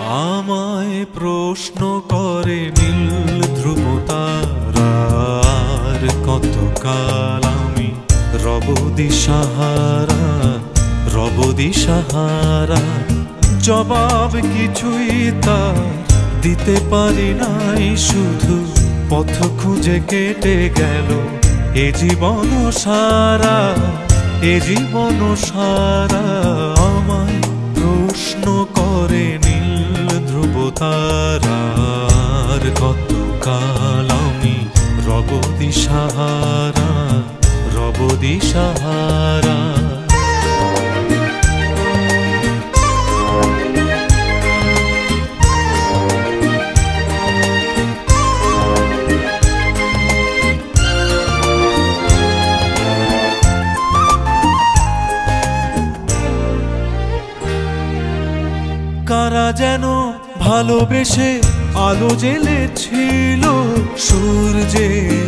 আমায় প্রশ্ন করে নীল ধ্রুব তারার কতকাল আমি রব দিশাহারা রব দিশাহারা জবাব কিছুই তা দিতে পারি নাই, শুধু পথ খুঁজে কেটে গেল এ জীবন সারা, এ জীবন সারা। আমায় প্রশ্ন করে দিশাহারা রব দিশাহারা কারা যেন ভালোবেসে আলো জ্বেলেছিল সূর্যের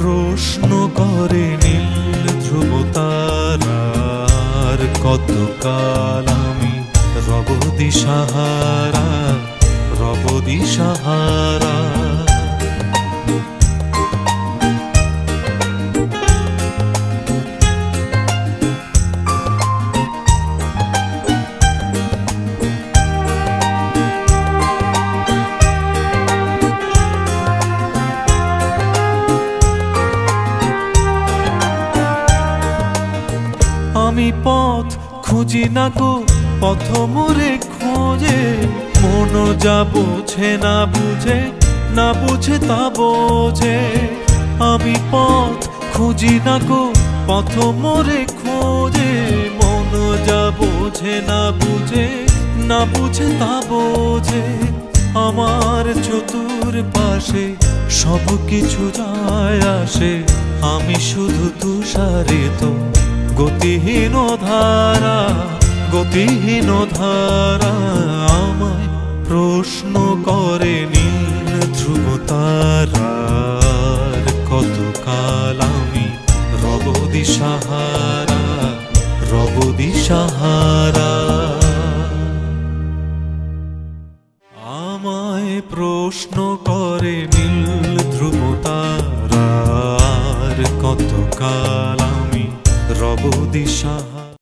প্রশ্ন করে নীল ধ্রুব তারার কতকাল আমি রব দিশাহারা রব দিশাহারা পথ খুঁজি না গো পথ মোরে খোঁজে মন যা বোঝে না বুঝে না বুঝে তা বোঝে। আমি পথ খুঁজি না গো পথ মোরে খোঁজে মন যা বোঝে না বুঝে না বুঝে তা বোঝে। আমার চতুর পাশে সব কিছু যায় আসে, আমি শুধু তুষারিত গতিহীন ধারা গতিহীন ধারা আমায় প্রশ্ন করে নীল ধ্রুব তারার, কতকাল আমি রব দিশাহারা রব দিশাহারা। আমায় প্রশ্ন করে নীল ধ্রুব তারার, কতকাল দিশাহারা